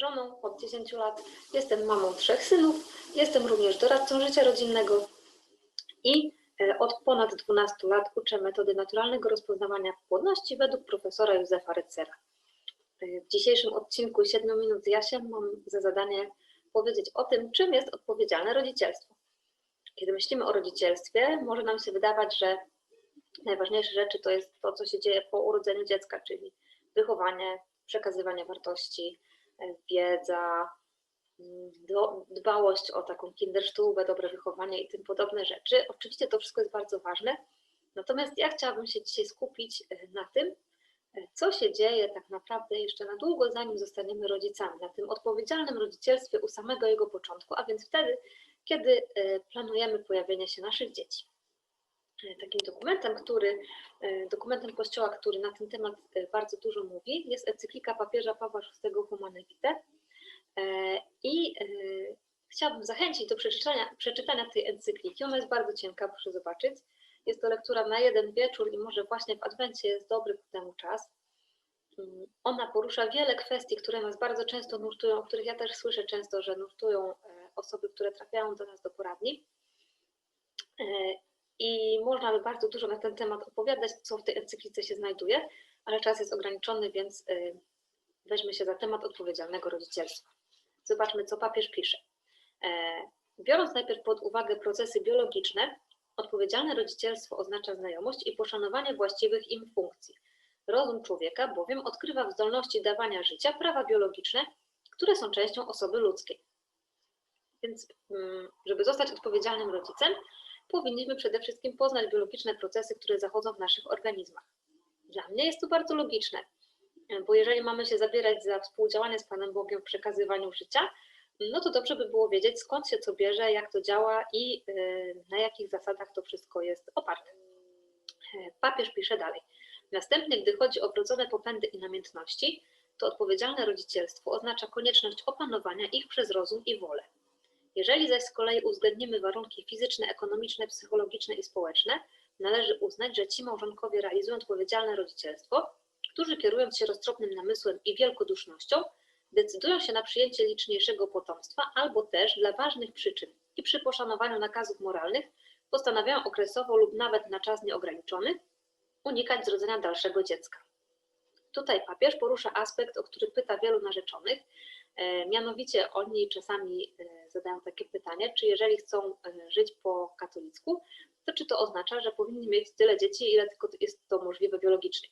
żoną od 10 lat, jestem mamą trzech synów, jestem również doradcą życia rodzinnego i e, od ponad 12 lat uczę metody naturalnego rozpoznawania płodności według profesora Józefa Rycera. E, W dzisiejszym odcinku 7 minut z Jasiem mam za zadanie powiedzieć o tym, czym jest odpowiedzialne rodzicielstwo. Kiedy myślimy o rodzicielstwie, może nam się wydawać, że najważniejsze rzeczy to jest to, co się dzieje po urodzeniu dziecka, czyli wychowanie, przekazywanie wartości, wiedza, mm, dbałość o taką kindersztubę, dobre wychowanie i tym podobne rzeczy. Oczywiście to wszystko jest bardzo ważne, natomiast ja chciałabym się dzisiaj skupić e, na tym, e, co się dzieje tak naprawdę jeszcze na długo, zanim zostaniemy rodzicami, na tym odpowiedzialnym rodzicielstwie u samego jego początku, a więc wtedy, kiedy e, planujemy pojawienie się naszych dzieci. E, Takim dokumentem, który, e, dokumentem Kościoła, który na ten temat e, bardzo dużo mówi, jest encyklika papieża Pawła VI Humane Vitae. I chciałabym zachęcić do przeczytania, przeczytania tej encykliki. Ona jest bardzo cienka, proszę zobaczyć. Jest to lektura na jeden wieczór i może właśnie w Adwencie jest dobry ku temu czas. Mm, Ona porusza wiele kwestii, które nas bardzo często nurtują, o których ja też słyszę często, że nurtują osoby, które trafiają do nas do poradni. I można by bardzo dużo na ten temat opowiadać, co w tej encyklice się znajduje, ale czas jest ograniczony, więc e, weźmy się za temat odpowiedzialnego rodzicielstwa. Zobaczmy, co papież pisze. E, Biorąc najpierw pod uwagę procesy biologiczne, odpowiedzialne rodzicielstwo oznacza znajomość i poszanowanie właściwych im funkcji. Rozum człowieka bowiem odkrywa w zdolności dawania życia prawa biologiczne, które są częścią osoby ludzkiej. Więc, mm, żeby zostać odpowiedzialnym rodzicem, powinniśmy przede wszystkim poznać biologiczne procesy, które zachodzą w naszych organizmach. Dla mnie jest to bardzo logiczne, bo jeżeli mamy się zabierać za współdziałanie z Panem Bogiem w przekazywaniu życia, no to dobrze by było wiedzieć, skąd się co bierze, jak to działa i y, na jakich zasadach to wszystko jest oparte. E, Papież pisze dalej. Następnie, gdy chodzi o wrodzone popędy i namiętności, to odpowiedzialne rodzicielstwo oznacza konieczność opanowania ich przez rozum i wolę. Jeżeli zaś z kolei uwzględnimy warunki fizyczne, ekonomiczne, psychologiczne i społeczne, należy uznać, że ci małżonkowie realizują odpowiedzialne rodzicielstwo, którzy kierując się roztropnym namysłem i wielkodusznością, decydują się na przyjęcie liczniejszego potomstwa, albo też dla ważnych przyczyn i przy poszanowaniu nakazów moralnych postanawiają okresowo lub nawet na czas nieograniczony unikać zrodzenia dalszego dziecka. Tutaj papież porusza aspekt, o który pyta wielu narzeczonych, mianowicie oni czasami e, zadają takie pytanie, czy jeżeli chcą e, żyć po katolicku, to czy to oznacza, że powinni mieć tyle dzieci, ile tylko jest to możliwe biologicznie.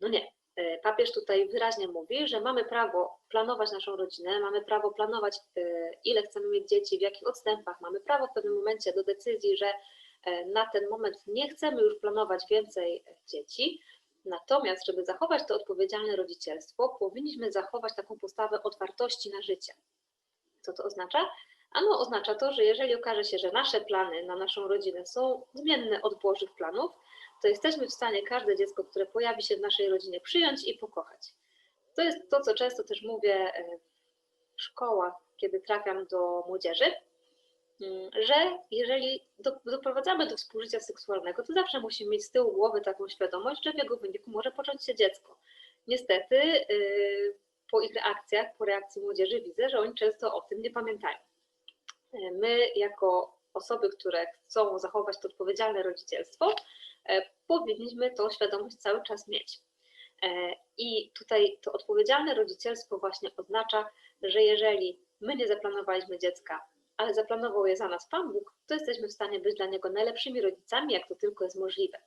No nie. E, Papież tutaj wyraźnie mówi, że mamy prawo planować naszą rodzinę, mamy prawo planować, e, ile chcemy mieć dzieci, w jakich odstępach, mamy prawo w pewnym momencie do decyzji, że e, na ten moment nie chcemy już planować więcej e, dzieci. Natomiast, żeby zachować to odpowiedzialne rodzicielstwo, powinniśmy zachować taką postawę otwartości na życie. Co to oznacza? Ano oznacza to, że jeżeli okaże się, że nasze plany na naszą rodzinę są zmienne od Bożych planów, to jesteśmy w stanie każde dziecko, które pojawi się w naszej rodzinie, przyjąć i pokochać. To jest to, co często też mówię e, w szkołach, kiedy trafiam do młodzieży, że jeżeli do, doprowadzamy do współżycia seksualnego, to zawsze musimy mieć z tyłu głowy taką świadomość, że w jego wyniku może począć się dziecko. Niestety, yy, po ich reakcjach, po reakcji młodzieży widzę, że oni często o tym nie pamiętają. E, My, jako osoby, które chcą zachować to odpowiedzialne rodzicielstwo, e, powinniśmy tą świadomość cały czas mieć. E, I tutaj to odpowiedzialne rodzicielstwo właśnie oznacza, że jeżeli my nie zaplanowaliśmy dziecka, ale zaplanował je za nas Pan Bóg, to jesteśmy w stanie być dla niego najlepszymi rodzicami, jak to tylko jest możliwe.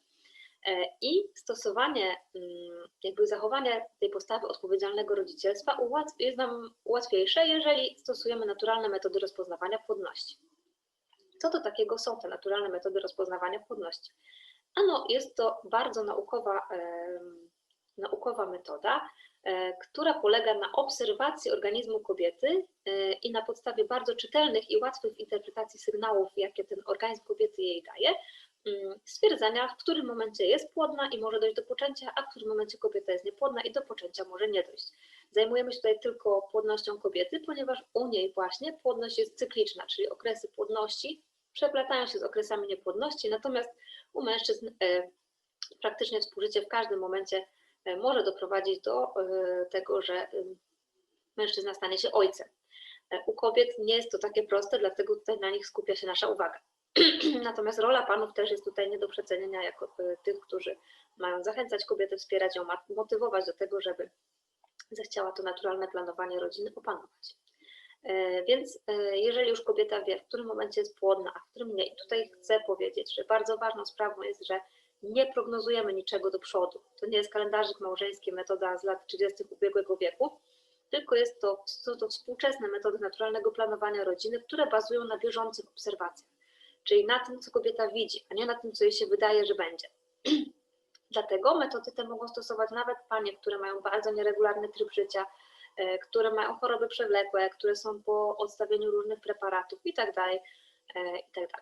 E, I stosowanie, mm, jakby zachowanie tej postawy odpowiedzialnego rodzicielstwa jest nam łatwiejsze, jeżeli stosujemy naturalne metody rozpoznawania płodności. Co to takiego są te naturalne metody rozpoznawania płodności? Ano, jest to bardzo naukowa, naukowa metoda, która polega na obserwacji organizmu kobiety e, i na podstawie bardzo czytelnych i łatwych interpretacji sygnałów, jakie ten organizm kobiety jej daje, mm, stwierdzenia, w którym momencie jest płodna i może dojść do poczęcia, a w którym momencie kobieta jest niepłodna i do poczęcia może nie dojść. Zajmujemy się tutaj tylko płodnością kobiety, ponieważ u niej właśnie płodność jest cykliczna, czyli okresy płodności przeplatają się z okresami niepłodności, natomiast u mężczyzn e, praktycznie współżycie w każdym momencie e, może doprowadzić do e, tego, że mężczyzna stanie się ojcem. U kobiet nie jest to takie proste, dlatego tutaj na nich skupia się nasza uwaga. Natomiast rola panów też jest tutaj nie do przecenienia jako tych, którzy mają zachęcać kobietę, wspierać ją, motywować do tego, żeby zechciała to naturalne planowanie rodziny opanować. E, więc e, jeżeli już kobieta wie, w którym momencie jest płodna, a w którym nie, i tutaj chcę powiedzieć, że bardzo ważną sprawą jest, że nie prognozujemy niczego do przodu. To nie jest kalendarzyk małżeński, metoda z lat 30. ubiegłego wieku, tylko jest to, są to współczesne metody naturalnego planowania rodziny, które bazują na bieżących obserwacjach, czyli na tym, co kobieta widzi, a nie na tym, co jej się wydaje, że będzie. Dlatego metody te mogą stosować nawet panie, które mają bardzo nieregularny tryb życia, e, które mają choroby przewlekłe, które są po odstawieniu różnych preparatów itd. Tak itd.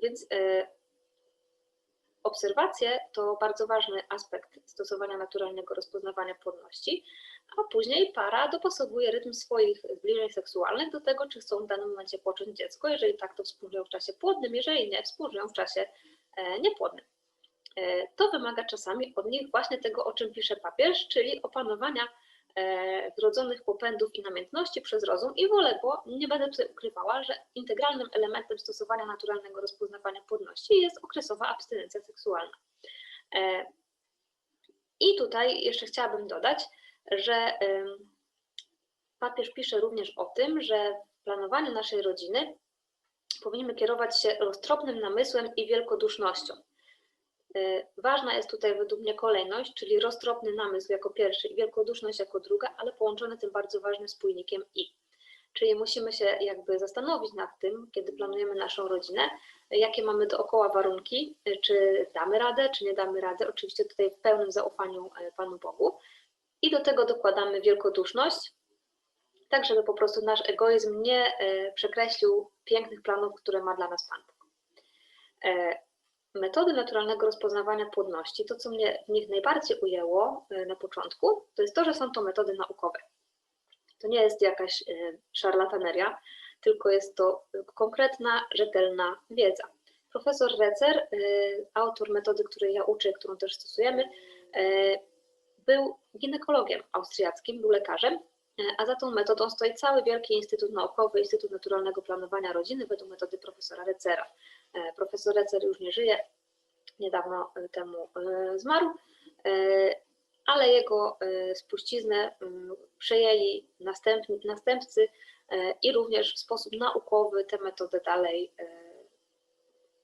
Więc e, Obserwacje to bardzo ważny aspekt stosowania naturalnego rozpoznawania płodności, a później para dopasowuje rytm swoich zbliżeń seksualnych do tego, czy chcą w danym momencie począć dziecko. Jeżeli tak, to współżyją w czasie płodnym, jeżeli nie, współżyją w czasie e, niepłodnym. E, to wymaga czasami od nich właśnie tego, o czym pisze papież, czyli opanowania wrodzonych popędów i namiętności przez rozum i wolę, bo nie będę tutaj ukrywała, że integralnym elementem stosowania naturalnego rozpoznawania płodności jest okresowa abstynencja seksualna. E, I tutaj jeszcze chciałabym dodać, że papież pisze również o tym, że w planowaniu naszej rodziny powinniśmy kierować się roztropnym namysłem i wielkodusznością. Y, ważna jest tutaj według mnie kolejność, czyli roztropny namysł jako pierwszy i wielkoduszność jako druga, ale połączone tym bardzo ważnym spójnikiem i. Czyli musimy się jakby zastanowić nad tym, kiedy planujemy naszą rodzinę, jakie mamy dookoła warunki, y, czy damy radę, czy nie damy rady. Oczywiście tutaj w pełnym zaufaniu y, Panu Bogu. I do tego dokładamy wielkoduszność, tak żeby po prostu nasz egoizm nie przekreślił pięknych planów, które ma dla nas Pan metody naturalnego rozpoznawania płodności, to co mnie w nich najbardziej ujęło e, na początku, to jest to, że są to metody naukowe. To nie jest jakaś e, szarlataneria, tylko jest to konkretna, rzetelna wiedza. Profesor Recer, e, autor metody, której ja uczę, którą też stosujemy, był ginekologiem austriackim, był lekarzem, a za tą metodą stoi cały wielki Instytut Naukowy, Instytut Naturalnego Planowania Rodziny według metody profesora Recera. E, profesor Recer już nie żyje, niedawno e, temu e, zmarł, ale jego spuściznę mm, przejęli następni, następcy i również w sposób naukowy tę metodę dalej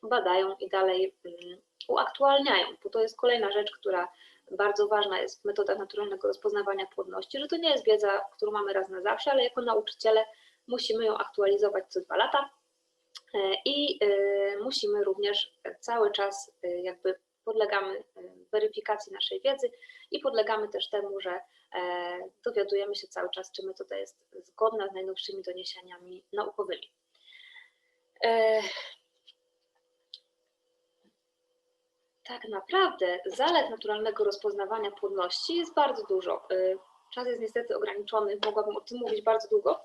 badają i dalej mm, uaktualniają, bo to jest kolejna rzecz, która bardzo ważna jest w metodach naturalnego rozpoznawania płodności, że to nie jest wiedza, którą mamy raz na zawsze, ale jako nauczyciele musimy ją aktualizować co dwa lata i e, musimy również cały czas e, jakby podlegamy weryfikacji naszej wiedzy i podlegamy też temu, że dowiadujemy się cały czas, czy metoda jest zgodna z najnowszymi doniesieniami naukowymi. Tak naprawdę zalet naturalnego rozpoznawania płodności jest bardzo dużo. Czas jest niestety ograniczony, mogłabym o tym mówić bardzo długo,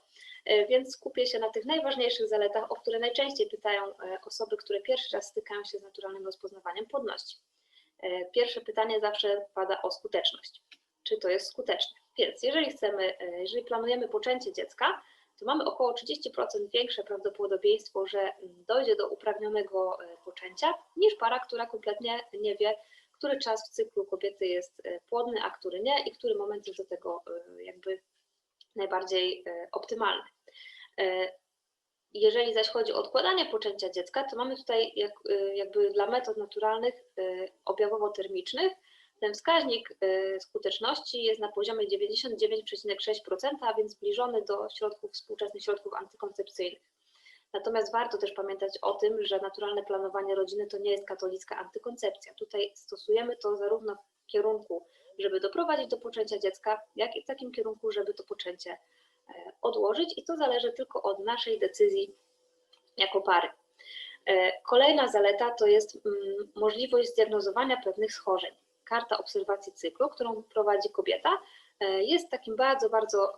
y, więc skupię się na tych najważniejszych zaletach, o które najczęściej pytają y, osoby, które pierwszy raz stykają się z naturalnym rozpoznawaniem płodności. Pierwsze pytanie zawsze pada o skuteczność. Czy to jest skuteczne? Więc jeżeli chcemy, jeżeli planujemy poczęcie dziecka, to mamy około 30% większe prawdopodobieństwo, że dojdzie do upragnionego e, poczęcia, niż para, która kompletnie nie wie, który czas w cyklu kobiety jest e, płodny, a który nie i który moment jest do tego e, jakby najbardziej optymalny. Jeżeli zaś chodzi o odkładanie poczęcia dziecka, to mamy tutaj jakby dla metod naturalnych objawowo-termicznych ten wskaźnik skuteczności jest na poziomie 99,6%, a więc zbliżony do środków, współczesnych środków antykoncepcyjnych. Natomiast warto też pamiętać o tym, że naturalne planowanie rodziny to nie jest katolicka antykoncepcja. Tutaj stosujemy to zarówno w kierunku, żeby doprowadzić do poczęcia dziecka, jak i w takim kierunku, żeby to poczęcie e, odłożyć i to zależy tylko od naszej decyzji jako pary. E, kolejna zaleta to jest mm, możliwość zdiagnozowania pewnych schorzeń karta obserwacji cyklu, którą prowadzi kobieta, e, jest takim bardzo, bardzo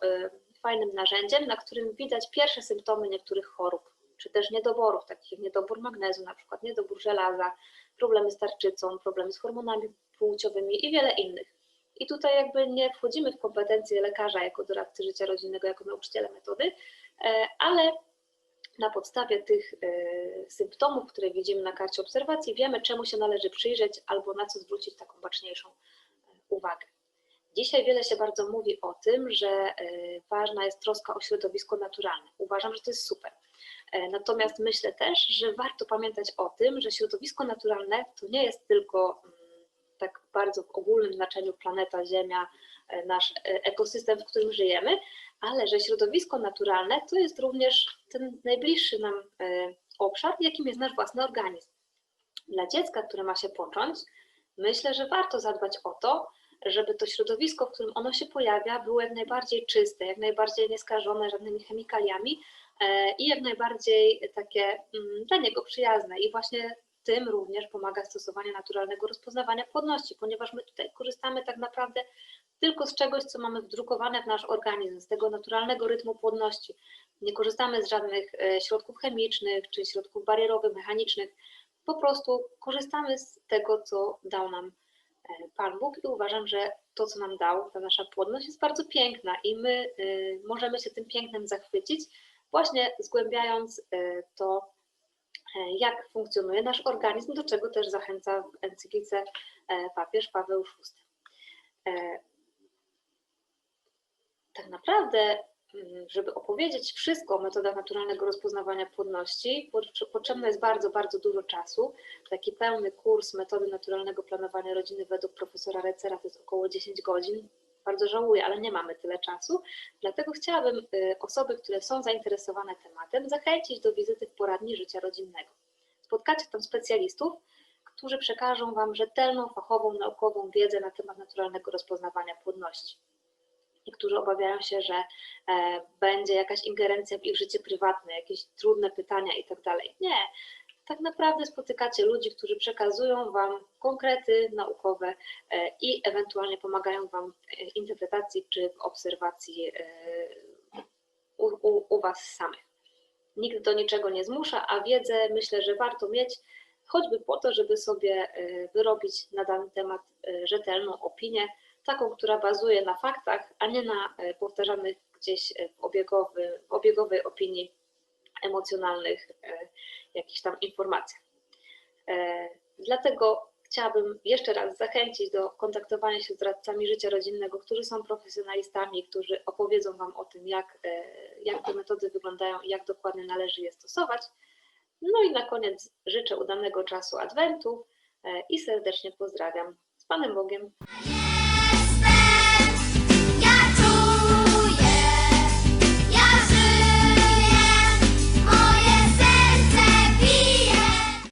fajnym narzędziem, na którym widać pierwsze symptomy niektórych chorób czy też niedoborów, takich jak niedobór magnezu, na przykład niedobór żelaza, problemy z tarczycą, problemy z hormonami płciowymi i wiele innych. I tutaj jakby nie wchodzimy w kompetencje lekarza jako doradcy życia rodzinnego, jako nauczyciela metody, e, ale na podstawie tych e, symptomów, które widzimy na karcie obserwacji, wiemy, czemu się należy przyjrzeć albo na co zwrócić taką baczniejszą e, uwagę. Dzisiaj wiele się bardzo mówi o tym, że ważna jest troska o środowisko naturalne. Uważam, że to jest super. E, Natomiast myślę też, że warto pamiętać o tym, że środowisko naturalne to nie jest tylko mm, tak bardzo w ogólnym znaczeniu planeta, Ziemia, e, nasz e, ekosystem, w którym żyjemy, ale że środowisko naturalne to jest również ten najbliższy nam obszar, jakim jest nasz własny organizm. Dla dziecka, które ma się począć, myślę, że warto zadbać o to, żeby to środowisko, w którym ono się pojawia, było jak najbardziej czyste, jak najbardziej nieskażone żadnymi chemikaliami i jak najbardziej takie mm, dla niego przyjazne. I właśnie tym również pomaga stosowanie naturalnego rozpoznawania płodności, ponieważ my tutaj korzystamy tak naprawdę tylko z czegoś, co mamy wdrukowane w nasz organizm, z tego naturalnego rytmu płodności. Nie korzystamy z żadnych e, środków chemicznych czy środków barierowych, mechanicznych. Po prostu korzystamy z tego, co dał nam e, Pan Bóg i uważam, że to, co nam dał, ta nasza płodność jest bardzo piękna i my możemy się tym pięknem zachwycić, właśnie zgłębiając y, to, e, jak funkcjonuje nasz organizm, do czego też zachęca w encyklice e, papież Paweł VI. E, Tak naprawdę, mm, żeby opowiedzieć wszystko o metodach naturalnego rozpoznawania płodności, pot- potrzebne jest bardzo, bardzo dużo czasu. Taki pełny kurs metody naturalnego planowania rodziny według profesora Recera to jest około 10 godzin. Bardzo żałuję, ale nie mamy tyle czasu. Dlatego chciałabym y, osoby, które są zainteresowane tematem, zachęcić do wizyty w poradni życia rodzinnego. Spotkacie tam specjalistów, którzy przekażą Wam rzetelną, fachową, naukową wiedzę na temat naturalnego rozpoznawania płodności. Niektórzy obawiają się, że e, będzie jakaś ingerencja w ich życie prywatne, jakieś trudne pytania i tak. Nie. Tak naprawdę spotykacie ludzi, którzy przekazują Wam konkrety naukowe e, i ewentualnie pomagają Wam w e, interpretacji czy w obserwacji e, u, u, u Was samych. Nikt do niczego nie zmusza, a wiedzę myślę, że warto mieć, choćby po to, żeby sobie wyrobić na dany temat rzetelną opinię, taką, która bazuje na faktach, a nie na powtarzanych gdzieś w, w obiegowej opinii emocjonalnych jakichś tam informacjach. E, Dlatego chciałabym jeszcze raz zachęcić do kontaktowania się z radcami życia rodzinnego, którzy są profesjonalistami, którzy opowiedzą Wam o tym, jak, e, jak te metody wyglądają i jak dokładnie należy je stosować. No i na koniec życzę udanego czasu Adwentu e, i serdecznie pozdrawiam. Z Panem Bogiem.